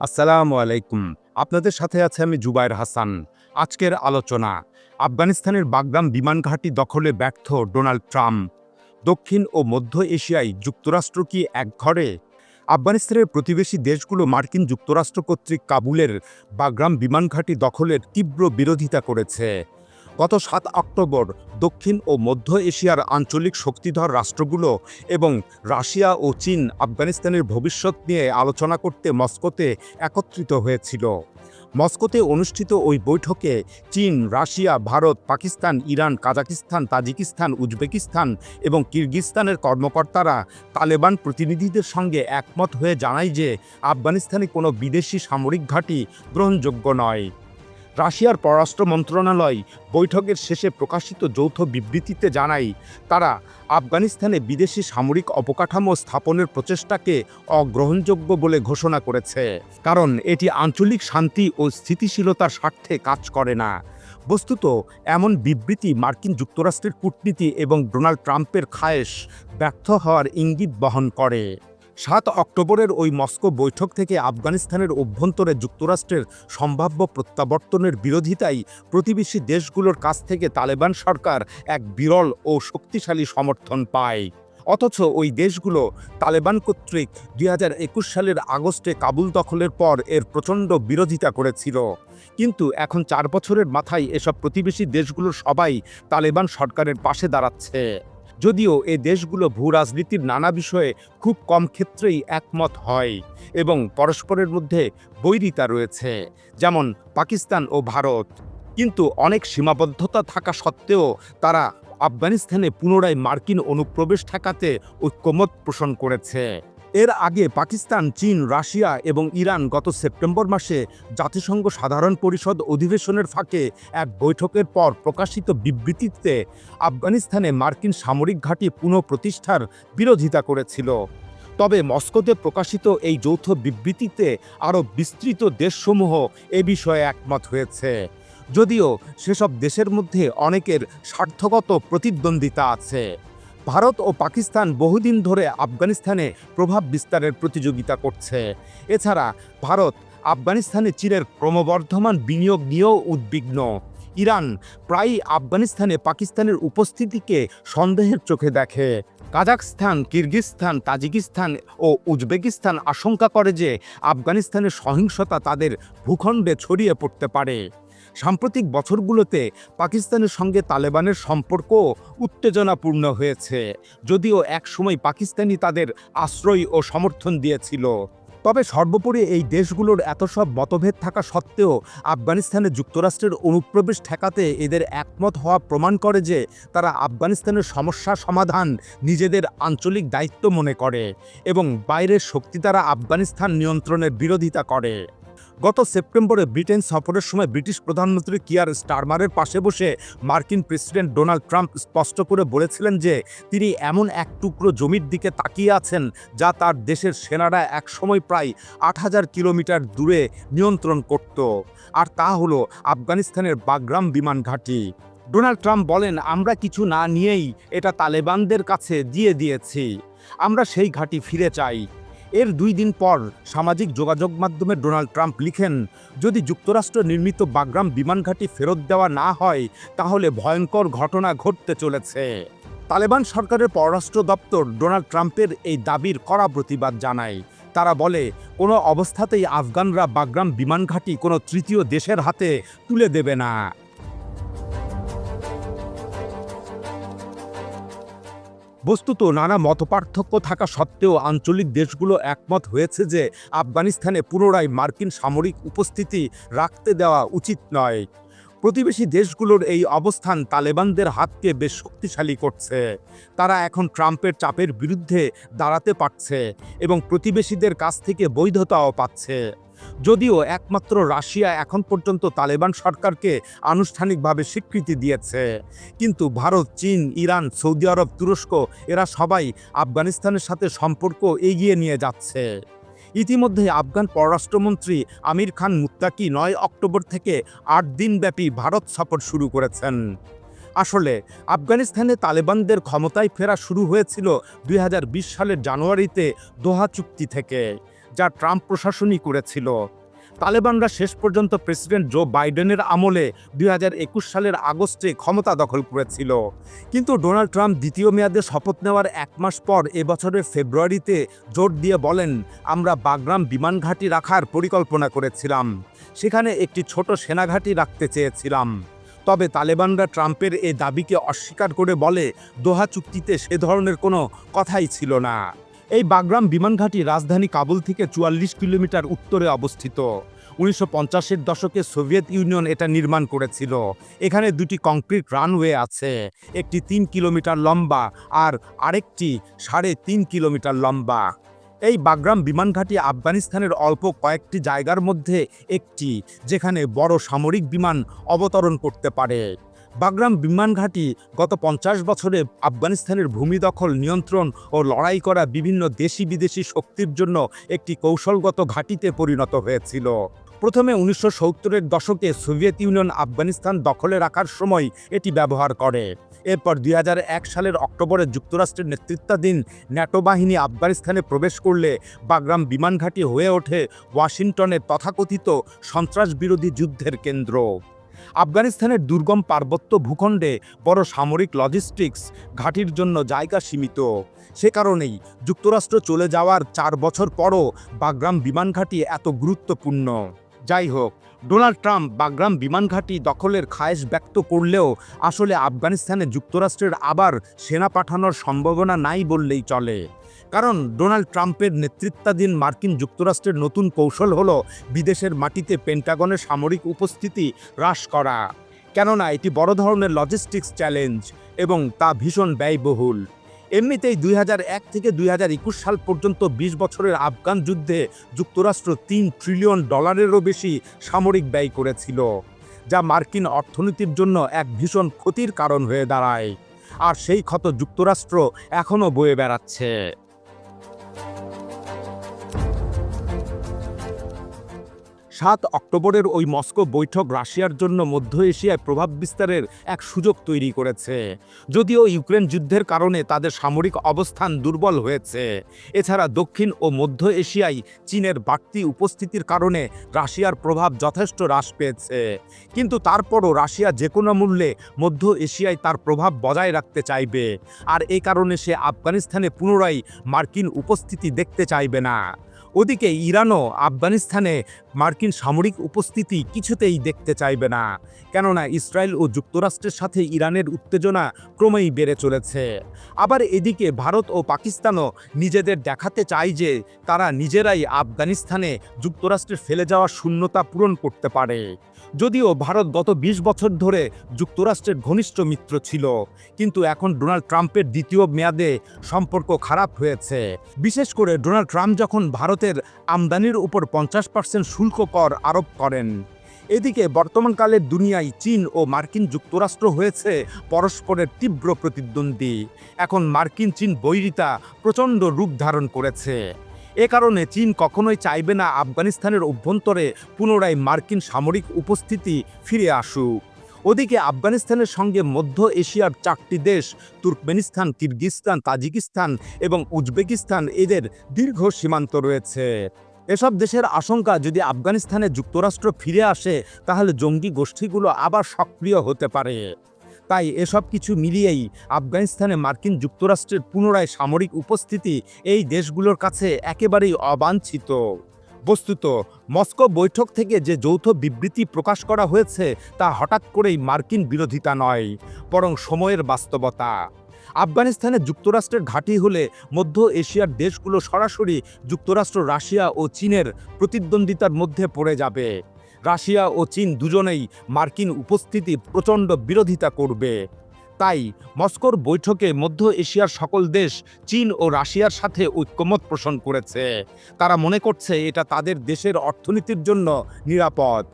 আসসালামু আলাইকুম। আপনাদের সাথে আছে আমি জুবাইর হাসান। আজকের আলোচনা, আফগানিস্তানের বাগদাম বিমান ঘাঁটি দখলে ব্যর্থ ডোনাল্ড ট্রাম্প। দক্ষিণ ও মধ্য এশিয়ায় যুক্তরাষ্ট্র কি একঘরে আফগানিস্তানের প্রতিবেশী দেশগুলো মার্কিন যুক্তরাষ্ট্র কর্তৃক কাবুলের বাগরাম বিমান ঘাঁটি দখলের তীব্র বিরোধিতা করেছে। গত সাত অক্টোবর দক্ষিণ ও মধ্য এশিয়ার আঞ্চলিক শক্তিধর রাষ্ট্রগুলো এবং রাশিয়া ও চীন আফগানিস্তানের ভবিষ্যৎ নিয়ে আলোচনা করতে মস্কোতে একত্রিত হয়েছিল। মস্কোতে অনুষ্ঠিত ওই বৈঠকে China, Russia, Bharat, Pakistan, Iran, Kazakhstan, Tajikistan, Uzbekistan এবং কিরগিস্তানের কর্মকর্তারা তালেবান প্রতিনিধিদের সঙ্গে একমত হয়ে জানায় যে আফগানিস্তানে কোনো বিদেশি সামরিক ঘাঁটি গ্রহণযোগ্য নয়। রাশিয়ার পররাষ্ট্র মন্ত্রণালয় বৈঠকের শেষে প্রকাশিত যৌথ বিবৃতিতে জানায়, তারা আফগানিস্তানে বিদেশি সামরিক অবকাঠামো স্থাপনের প্রচেষ্টাকে অগ্রহণযোগ্য বলে ঘোষণা করেছে। কারণ এটি আঞ্চলিক শান্তি ও স্থিতিশীলতার স্বার্থে কাজ করে না। বস্তুত, এমন বিবৃতি মার্কিন যুক্তরাষ্ট্রের কূটনীতি এবং ডোনাল্ড ট্রাম্পের খায়েশ ব্যর্থ হওয়ার ইঙ্গিত বহন করে। সাত অক্টোবরের ওই মস্কো বৈঠক থেকে আফগানিস্তানের অভ্যন্তরে যুক্তরাষ্ট্রের সম্ভাব্য প্রত্যাবর্তনের বিরোধিতাই প্রতিবেশী দেশগুলোর কাছ থেকে তালেবান সরকার এক বিরল ও শক্তিশালী সমর্থন পায়। অথচ ওই দেশগুলো তালেবান কর্তৃক দুই হাজার একুশ সালের আগস্টে কাবুল দখলের পর এর প্রচণ্ড বিরোধিতা করেছিল। কিন্তু এখন চার বছরের মাথায় এসব প্রতিবেশী দেশগুলো সবাই তালেবান সরকারের পাশে দাঁড়াচ্ছে। যদিও এ দেশগুলো ভূ রাজনীতির নানা বিষয়ে খুব কম ক্ষেত্রেই একমত হয় এবং পরস্পরের মধ্যে বৈরিতা রয়েছে, যেমন পাকিস্তান ও ভারত। কিন্তু অনেক সীমাবদ্ধতা থাকা সত্ত্বেও তারা আফগানিস্তানে পুনরায় মার্কিন অনুপ্রবেশ ঠেকাতে ঐক্যমত পোষণ করেছে। এর আগে পাকিস্তান, চীন, রাশিয়া এবং ইরান গত সেপ্টেম্বর মাসে জাতিসংঘ সাধারণ পরিষদ অধিবেশনের ফাঁকে এক বৈঠকের পর প্রকাশিত বিবৃতিতে আফগানিস্তানে মার্কিন সামরিক ঘাঁটি পুনঃপ্রতিষ্ঠার বিরোধিতা করেছিল। তবে মস্কোতে প্রকাশিত এই যৌথ বিবৃতিতে আরও বিস্তৃত দেশসমূহ এ বিষয়ে একমত হয়েছে। যদিও সেসব দেশের মধ্যে অনেকের স্বার্থগত প্রতিদ্বন্দ্বিতা আছে। ভারত ও পাকিস্তান বহুদিন ধরে আফগানিস্তানে প্রভাব বিস্তারের প্রতিযোগিতা করছে। এছাড়া ভারত আফগানিস্তানে চীনের ক্রমবর্ধমান বিনিয়োগ নিয়েও উদ্বিগ্ন। ইরান প্রায়ই আফগানিস্তানে পাকিস্তানের উপস্থিতিকে সন্দেহের চোখে দেখে। কাজাকস্তান কিরগিজস্তান, তাজিকিস্তান ও উজবেকিস্তান আশঙ্কা করে যে আফগানিস্তানের সহিংসতা তাদের ভূখণ্ডে ছড়িয়ে পড়তে পারে। সাম্প্রতিক বছরগুলোতে পাকিস্তানের সঙ্গে তালেবানের সম্পর্ক উত্তেজনাপূর্ণ হয়েছে, যদিও একসময় পাকিস্তানি তাদের আশ্রয় ও সমর্থন দিয়েছিল। তবে সর্বোপরি এই দেশগুলোর এত সব মতভেদ থাকা সত্ত্বেও আফগানিস্তানে যুক্তরাষ্ট্রের অনুপ্রবেশ ঠেকাতে এদের একমত হওয়া প্রমাণ করে যে তারা আফগানিস্তানের সমস্যা সমাধান নিজেদের আঞ্চলিক দায়িত্ব মনে করে এবং বাইরের শক্তি দ্বারা আফগানিস্তান নিয়ন্ত্রণের বিরোধিতা করে। গত সেপ্টেম্বরে ব্রিটেন সফরের সময় ব্রিটিশ প্রধানমন্ত্রী কিয়ার স্টারমারের পাশে বসে মার্কিন প্রেসিডেন্ট ডোনাল্ড ট্রাম্প স্পষ্ট করে বলেছিলেন যে তিনি এমন এক টুকরো জমির দিকে তাকিয়ে আছেন যা তার দেশের সেনারা একসময় প্রায় আট হাজার কিলোমিটার দূরে নিয়ন্ত্রণ করত। আর তা হলো আফগানিস্তানের বাগরাম বিমান ঘাঁটি। ডোনাল্ড ট্রাম্প বলেন, আমরা কিছু না নিয়েই এটা তালেবানদের কাছে দিয়ে দিয়েছি। আমরা সেই ঘাঁটি ফিরে চাই। এর দুই দিন পর সামাজিক যোগাযোগ মাধ্যমে ডোনাল্ড ট্রাম্প লিখেন, যদি যুক্তরাষ্ট্র নির্মিত বাগরাম বিমান ঘাঁটি ফেরত দেওয়া না হয়, তাহলে ভয়ঙ্কর ঘটনা ঘটতে চলেছে। তালেবান সরকারের পররাষ্ট্র দপ্তর ডোনাল্ড ট্রাম্পের এই দাবির কড়া প্রতিবাদ জানায়। তারা বলে, কোনো অবস্থাতেই আফগানরা বাগরাম বিমান ঘাঁটি কোনো তৃতীয় দেশের হাতে তুলে দেবে না। বস্তুত নানা মতপার্থক্য থাকা সত্ত্বেও আঞ্চলিক দেশগুলো একমত হয়েছে যে আফগানিস্তানে পুনরায় মার্কিন সামরিক উপস্থিতি রাখতে দেওয়া উচিত নয়। প্রতিবেশী দেশগুলোর এই অবস্থান তালেবানদের হাতকে বেশ শক্তিশালী করছে। তারা এখন ট্রাম্পের চাপের বিরুদ্ধে দাঁড়াতে পারছে এবং প্রতিবেশীদের কাছ থেকে বৈধতাও পাচ্ছে। যদিও একমাত্র রাশিয়া এখন পর্যন্ত তালেবান সরকারকে আনুষ্ঠানিকভাবে স্বীকৃতি দিয়েছে। কিন্তু ভারত, চীন, ইরান, সৌদি আরব, তুরস্ক এরা সবাই আফগানিস্তানের সাথে সম্পর্ক এগিয়ে নিয়ে যাচ্ছে। ইতিমধ্যে আফগান পররাষ্ট্রমন্ত্রী আমির খান মুত্তাকি নয় অক্টোবর থেকে আট দিনব্যাপী ভারত সফর শুরু করেছেন। আসলে আফগানিস্তানে তালেবানদের ক্ষমতায় ফেরা শুরু হয়েছিল দুই হাজার বিশ সালের জানুয়ারিতে দোহা চুক্তি থেকে। যা ট্রাম্প প্রশাসনই করেছিল। তালেবানরা শেষ পর্যন্ত প্রেসিডেন্ট জো বাইডেনের আমলে দুই হাজার একুশ সালের আগস্টে ক্ষমতা দখল করেছিল। কিন্তু ডোনাল্ড ট্রাম্প দ্বিতীয় মেয়াদে শপথ নেওয়ার এক মাস পর এবছরের ফেব্রুয়ারিতে জোর দিয়ে বলেন, আমরা বাগরাম বিমান ঘাঁটি রাখার পরিকল্পনা করেছিলাম। সেখানে একটি ছোট সেনাঘাঁটি রাখতে চেয়েছিলাম। তবে তালেবানরা ট্রাম্পের এই দাবিকে অস্বীকার করে বলে, দোহা চুক্তিতে সে ধরনের কোনো কথাই ছিল না। এই বাগরাম বিমানঘাটি রাজধানী কাবুল থেকে চুয়াল্লিশ কিলোমিটার উত্তরে অবস্থিত। উনিশশো পঞ্চাশের দশকে সোভিয়েত ইউনিয়ন এটা নির্মাণ করেছিল। এখানে দুটি কংক্রিট রানওয়ে আছে। একটি তিন কিলোমিটার লম্বা আর আরেকটি সাড়ে তিন কিলোমিটার লম্বা। এই বাগরাম বিমানঘাটি আফগানিস্তানের অল্প কয়েকটি জায়গার মধ্যে একটি, যেখানে বড় সামরিক বিমান অবতরণ করতে পারে। বাগরাম বিমান ঘাঁটি গত পঞ্চাশ বছরে আফগানিস্তানের ভূমি দখল, নিয়ন্ত্রণ ও লড়াই করা বিভিন্ন দেশি বিদেশি শক্তির জন্য একটি কৌশলগত ঘাঁটিতে পরিণত হয়েছিল। প্রথমে উনিশশো সত্তরের দশকে সোভিয়েত ইউনিয়ন আফগানিস্তান দখলে রাখার সময় এটি ব্যবহার করে। এরপর দুই হাজার এক সালের অক্টোবরে যুক্তরাষ্ট্রের নেতৃত্বাধীন ন্যাটো বাহিনী আফগানিস্তানে প্রবেশ করলে বাগরাম বিমান ঘাঁটি হয়ে ওঠে ওয়াশিংটনের তথাকথিত সন্ত্রাস বিরোধী যুদ্ধের কেন্দ্র। আফগানিস্তানের দুর্গম পার্বত্য ভূখণ্ডে বড় সামরিক লজিস্টিক্স ঘাঁটির জন্য জায়গা সীমিত। সে কারণেই যুক্তরাষ্ট্র চলে যাওয়ার চার বছর পরও বাগরাম বিমান ঘাঁটি এত গুরুত্বপূর্ণ। যাই হোক, ডোনাল্ড ট্রাম্প বাগরাম বিমান ঘাঁটি দখলের খায়েশ ব্যক্ত করলেও আসলে আফগানিস্তানে যুক্তরাষ্ট্রের আবার সেনা পাঠানোর সম্ভাবনা নাই বললেই চলে। কারণ ডোনাল্ড ট্রাম্পের নেতৃত্বাধীন মার্কিন যুক্তরাষ্ট্রের নতুন কৌশল হল বিদেশের মাটিতে পেন্টাগনের সামরিক উপস্থিতি হ্রাস করা। কেননা এটি বড় ধরনের লজিস্টিক্স চ্যালেঞ্জ এবং তা ভীষণ ব্যয়বহুল। এমনিতেই দুই এক থেকে দুই হাজার একুশ সাল পর্যন্ত ২০ বছরের আফগান যুদ্ধে যুক্তরাষ্ট্র তিন ট্রিলিয়ন ডলারেরও বেশি সামরিক ব্যয় করেছিল, যা মার্কিন অর্থনীতির জন্য এক ভীষণ ক্ষতির কারণ হয়ে দাঁড়ায়। আর সেই ক্ষত যুক্তরাষ্ট্র এখনও বয়ে বেড়াচ্ছে। Thank you. সাত অক্টোবরের ওই মস্কো বৈঠক রাশিয়ার জন্য মধ্য এশিয়ায় প্রভাব বিস্তারের এক সুযোগ তৈরি করেছে। যদিও ইউক্রেন যুদ্ধের কারণে তাদের সামরিক অবস্থান দুর্বল হয়েছে। এছাড়া দক্ষিণ ও মধ্য এশিয়ায় চীনের বাড়তি উপস্থিতির কারণে রাশিয়ার প্রভাব যথেষ্ট হ্রাস পেয়েছে। কিন্তু তারপরও রাশিয়া যে কোনো মূল্যে মধ্য এশিয়ায় তার প্রভাব বজায় রাখতে চাইবে। আর এই কারণে সে আফগানিস্তানে পুনরায় মার্কিন উপস্থিতি দেখতে চাইবে না। ওদিকে ইরানও আফগানিস্তানে মার্কিন সামরিক উপস্থিতি কিছুতেই দেখতে চাইবে না। কেননা ইসরায়েল ও যুক্তরাষ্ট্রের সাথে ইরানের উত্তেজনা ক্রমেই বেড়ে চলেছে। আবার এদিকে ভারত ও পাকিস্তানও নিজেদের দেখাতে চায় যে তারা নিজেরাই আফগানিস্তানে যুক্তরাষ্ট্রের ফেলে যাওয়া শূন্যতা পূরণ করতে পারে। যদিও ভারত গত ২০ বছর ধরে যুক্তরাষ্ট্রের ঘনিষ্ঠ মিত্র ছিল, কিন্তু এখন ডোনাল্ড ট্রাম্পের দ্বিতীয় মেয়াদে সম্পর্ক খারাপ হয়েছে। বিশেষ করে ডোনাল্ড ট্রাম্প যখন ভারতের আমদানির উপর পঞ্চাশ পার্সেন্ট শুল্ক কর আরোপ করেন, এদিকে বর্তমানকালের দুনিয়ায় চীন ও মার্কিন যুক্তরাষ্ট্র হয়েছে পরস্পরের তীব্র প্রতিদ্বন্দ্বী। এখন মার্কিন চীন বৈরিতা প্রচণ্ড রূপ ধারণ করেছে। এ কারণে চীন কখনোই চাইবে না আফগানিস্তানের অভ্যন্তরে পুনরায় মার্কিন সামরিক উপস্থিতি ফিরে আসুক। ওদিকে আফগানিস্তানের সঙ্গে মধ্য এশিয়ার চারটি দেশ, তুর্কমেনিস্তান কিরগিস্তান তাজিকিস্তান এবং উজবেকিস্তান, এদের দীর্ঘ সীমান্ত রয়েছে। এসব দেশের আশঙ্কা যদি আফগানিস্তানে যুক্তরাষ্ট্র ফিরে আসে, তাহলে জঙ্গি গোষ্ঠীগুলো আবার সক্রিয় হতে পারে। তাই এসব কিছু মিলিয়েই আফগানিস্তানে মার্কিন যুক্তরাষ্ট্রের পুনরায় সামরিক উপস্থিতি এই দেশগুলোর কাছে একেবারেই অবাঞ্ছিত। বস্তুত, মস্কো বৈঠক থেকে যে যৌথ বিবৃতি প্রকাশ করা হয়েছে তা হঠাৎ করেই মার্কিন বিরোধিতা নয়, বরং সময়ের বাস্তবতা। আফগানিস্তানে যুক্তরাষ্ট্রের ঘাঁটি হলে মধ্য এশিয়ার দেশগুলো সরাসরি যুক্তরাষ্ট্র, রাশিয়া ও চীনের প্রতিদ্বন্দ্বিতার মধ্যে পড়ে যাবে। রাশিয়া ও চীন দুজনেই মার্কিন উপস্থিতি প্রচণ্ড বিরোধিতা করবে। তাই মস্কোর বৈঠকে মধ্য এশিয়ার সকল দেশ চীন ও রাশিয়ার সাথে ঐক্যমত পোষণ করেছে। তারা মনে করছে এটা তাদের দেশের অর্থনীতির জন্য নিরাপদ।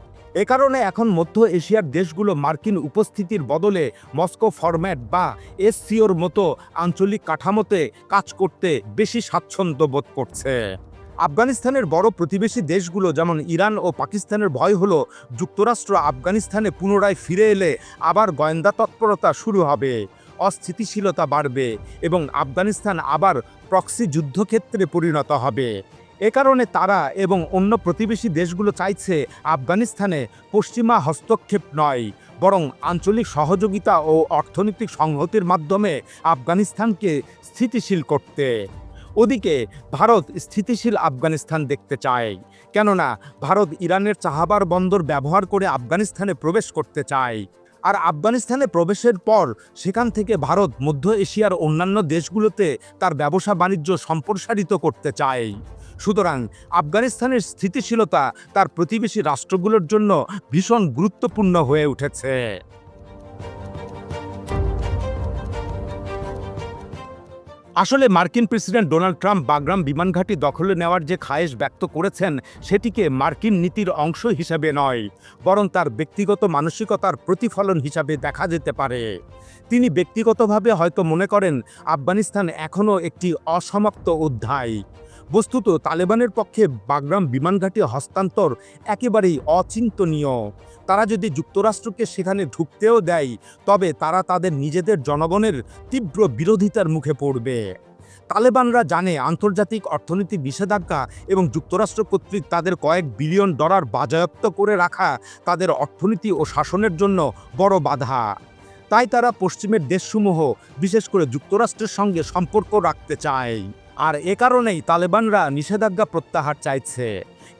এ কারণে এখন মধ্য এশিয়ার দেশগুলো মার্কিন উপস্থিতির বদলে মস্কো ফরম্যাট বা এসসিওর মতো আঞ্চলিক কাঠামোতে কাজ করতে বেশি স্বাচ্ছন্দ্য বোধ করছে। আফগানিস্তানের বড় প্রতিবেশী দেশগুলো যেমন ইরান ও পাকিস্তানের ভয় হলো, যুক্তরাষ্ট্র আফগানিস্তানে পুনরায় ফিরে এলে আবার গোয়েন্দা তৎপরতা শুরু হবে। অস্থিতিশীলতা বাড়বে এবং আফগানিস্তান আবার প্রক্সি যুদ্ধক্ষেত্রে পরিণত হবে। এ কারণে তারা এবং অন্য প্রতিবেশী দেশগুলো চাইছে আফগানিস্তানে পশ্চিমা হস্তক্ষেপ নয়, বরং আঞ্চলিক সহযোগিতা ও অর্থনৈতিক সংহতির মাধ্যমে আফগানিস্তানকে স্থিতিশীল করতে। ওদিকে ভারত স্থিতিশীল আফগানিস্তান দেখতে চায়। কেননা, ভারত ইরানের চাহাবার বন্দর ব্যবহার করে আফগানিস্তানে প্রবেশ করতে চায়। আর আফগানিস্তানে প্রবেশের পর সেখান থেকে ভারত মধ্য এশিয়ার অন্যান্য দেশগুলোতে তার ব্যবসা বাণিজ্য সম্প্রসারিত করতে চায়। সুতরাং আফগানিস্তানের স্থিতিশীলতা তার প্রতিবেশী রাষ্ট্রগুলোর জন্য ভীষণ গুরুত্বপূর্ণ হয়ে উঠেছে। আসলে মার্কিন প্রেসিডেন্ট ডোনাল্ড ট্রাম্প বাগরাম বিমানঘাটি দখলে নেওয়ার যে খায়েশ ব্যক্ত করেছেন, সেটিকে মার্কিন নীতির অংশ হিসাবে নয়, বরং তার ব্যক্তিগত মানসিকতার প্রতিফলন হিসাবে দেখা যেতে পারে। তিনি ব্যক্তিগতভাবে হয়তো মনে করেন, আফগানিস্তান এখনও একটি অসমাপ্ত অধ্যায়। বস্তুত তালেবানের পক্ষে বাগরাম বিমানঘাটি হস্তান্তর একেবারেই অচিন্তনীয়। তারা যদি যুক্তরাষ্ট্রকে সেখানে ঢুকতেও দেয়, তবে তারা তাদের নিজেদের জনগণের তীব্র বিরোধিতার মুখে পড়বে। তালেবানরা জানে আন্তর্জাতিক অর্থনীতি নিষেধাজ্ঞা এবং যুক্তরাষ্ট্র কর্তৃক তাদের কয়েক বিলিয়ন ডলার বাজেয়াপ্ত করে রাখা তাদের অর্থনীতি ও শাসনের জন্য বড় বাধা। তাই তারা পশ্চিমের দেশসমূহ, বিশেষ করে যুক্তরাষ্ট্রের সঙ্গে সম্পর্ক রাখতে চায়। আর এ কারণেই তালেবানরা নিষেধাজ্ঞা প্রত্যাহার চাইছে।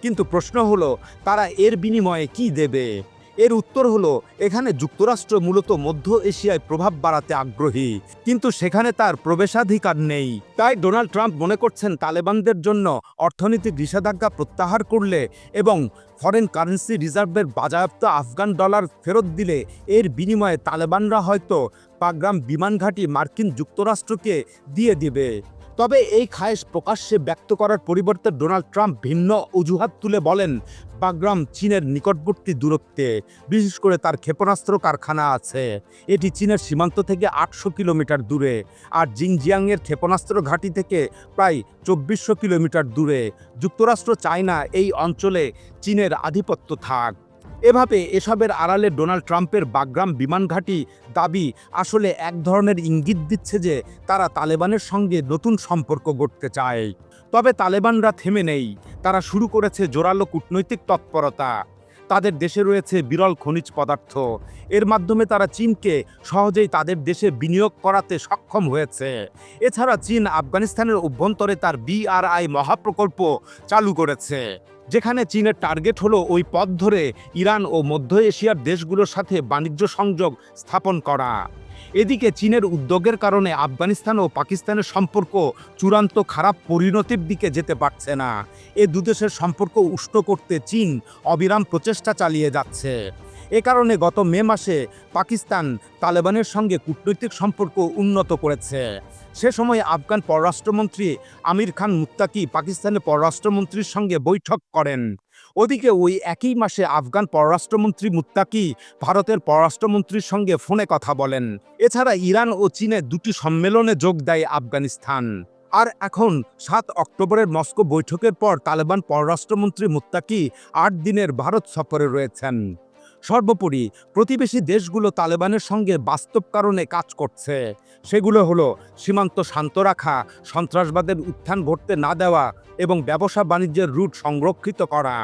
কিন্তু প্রশ্ন হলো, তারা এর বিনিময়ে কি দেবে? এর উত্তর হলো, এখানে যুক্তরাষ্ট্র মূলত মধ্য এশিয়ায় প্রভাব বাড়াতে আগ্রহী, কিন্তু সেখানে তার প্রবেশাধিকার নেই। তাই ডোনাল্ড ট্রাম্প মনে করছেন তালেবানদের জন্য অর্থনৈতিক নিষেধাজ্ঞা প্রত্যাহার করলে এবং ফরেন কারেন্সি রিজার্ভের বাজায়াপ্ত আফগান ডলার ফেরত দিলে এর বিনিময়ে তালেবানরা হয়তো পাগ্রাম বিমানঘাটি মার্কিন যুক্তরাষ্ট্রকে দিয়ে দিবে। তবে এই খায়েশ প্রকাশ্যে ব্যক্ত করার পরিবর্তে ডোনাল্ড ট্রাম্প ভিন্ন অজুহাত তুলে বলেন, বাগ্রাম চীনের নিকটবর্তী দূরত্বে। বিশেষ করে তার ক্ষেপণাস্ত্র কারখানা আছে। এটি চীনের সীমান্ত থেকে আটশো কিলোমিটার দূরে আর জিংজিয়াংয়ের ক্ষেপণাস্ত্র ঘাঁটি থেকে প্রায় চব্বিশশো কিলোমিটার দূরে। যুক্তরাষ্ট্র চায় না এই অঞ্চলে চীনের আধিপত্য থাক। এভাবে এসবের আড়ালে ডোনাল্ড ট্রাম্পের বাগ্রাম বিমান ঘাঁটি দাবি আসলে এক ধরনের ইঙ্গিত দিচ্ছে যে তারা তালেবানের সঙ্গে নতুন সম্পর্ক গড়তে চায়। তবে তালেবানরা থেমে নেই। তারা শুরু করেছে জোরালো কূটনৈতিক তৎপরতা। তাদের দেশে রয়েছে বিরল খনিজ পদার্থ। এর মাধ্যমে তারা চীনকে সহজেই তাদের দেশে বিনিয়োগ করাতে সক্ষম হয়েছে। এছাড়া চীন আফগানিস্তানের অভ্যন্তরে তার বিআরআই মহাপ্রকল্প চালু করেছে। যেখানে চীনের টার্গেট হলো ওই পথ ধরে ইরান ও মধ্য এশিয়ার দেশগুলোর সাথে বাণিজ্য সংযোগ স্থাপন করা। এদিকে চীনের উদ্যোগের কারণে আফগানিস্তান ও পাকিস্তানের সম্পর্ক চূড়ান্ত খারাপ পরিণতির দিকে যেতে পারছে না। এ দুদেশের সম্পর্ক উষ্ণ করতে চীন অবিরাম প্রচেষ্টা চালিয়ে যাচ্ছে। এ কারণে গত মে মাসে পাকিস্তান তালেবানের সঙ্গে কূটনৈতিক সম্পর্ক উন্নত করেছে। সে সময় আফগান পররাষ্ট্রমন্ত্রী আমির খান মুত্তাকি পাকিস্তানের পররাষ্ট্রমন্ত্রীর সঙ্গে বৈঠক করেন। ওদিকে ওই একই মাসে আফগান পররাষ্ট্রমন্ত্রী মুত্তাকি ভারতের পররাষ্ট্রমন্ত্রীর সঙ্গে ফোনে কথা বলেন। এছাড়া ইরান ও চীনে দুটি সম্মেলনে যোগ দেয় আফগানিস্তান। আর এখন সাত অক্টোবরের মস্কো বৈঠকের পর তালেবান পররাষ্ট্রমন্ত্রী মুত্তাকি আট দিনের ভারত সফরে রয়েছেন। সর্বোপরি প্রতিবেশী দেশগুলো তালেবানের সঙ্গে বাস্তব কারণে কাজ করছে। সেগুলো হলো সীমান্ত শান্ত রাখা, সন্ত্রাসবাদের উত্থান ঘটতে না দেওয়া এবং ব্যবসা বাণিজ্যের রুট সংরক্ষিত করা।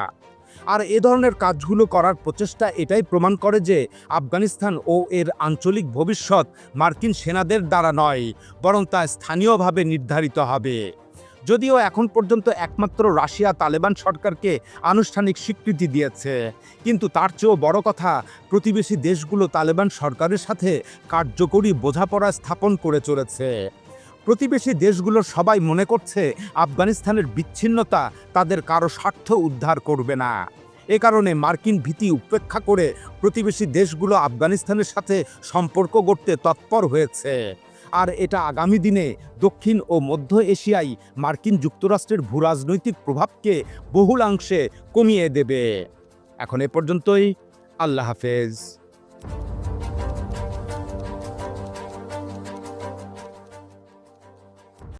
আর এ ধরনের কাজগুলো করার প্রচেষ্টা এটাই প্রমাণ করে যে আফগানিস্তান ও এর আঞ্চলিক ভবিষ্যৎ মার্কিন সেনাদের দ্বারা নয়, বরং তা স্থানীয়ভাবে নির্ধারিত হবে। যদিও এখন পর্যন্ত একমাত্র রাশিয়া তালেবান সরকারকে আনুষ্ঠানিক স্বীকৃতি দিয়েছে। কিন্তু তার চেয়েও বড় কথা, প্রতিবেশী দেশগুলো তালেবান সরকারের সাথে কার্যকরী বোঝাপড়া স্থাপন করে চলেছে। প্রতিবেশী দেশগুলোর সবাই মনে করছে, আফগানিস্তানের বিচ্ছিন্নতা তাদের কারও স্বার্থ উদ্ধার করবে না। এ কারণে মার্কিন ভীতি উপেক্ষা করে প্রতিবেশী দেশগুলো আফগানিস্তানের সাথে সম্পর্ক গড়তে তৎপর হয়েছে। আর এটা আগামী দিনে দক্ষিণ ও মধ্য এশিয়ায় মার্কিন যুক্তরাষ্ট্রের ভূরাজনৈতিক প্রভাবকে বহুলাংশে কমিয়ে দেবে। এখন এ পর্যন্তই, আল্লাহ হাফেজ।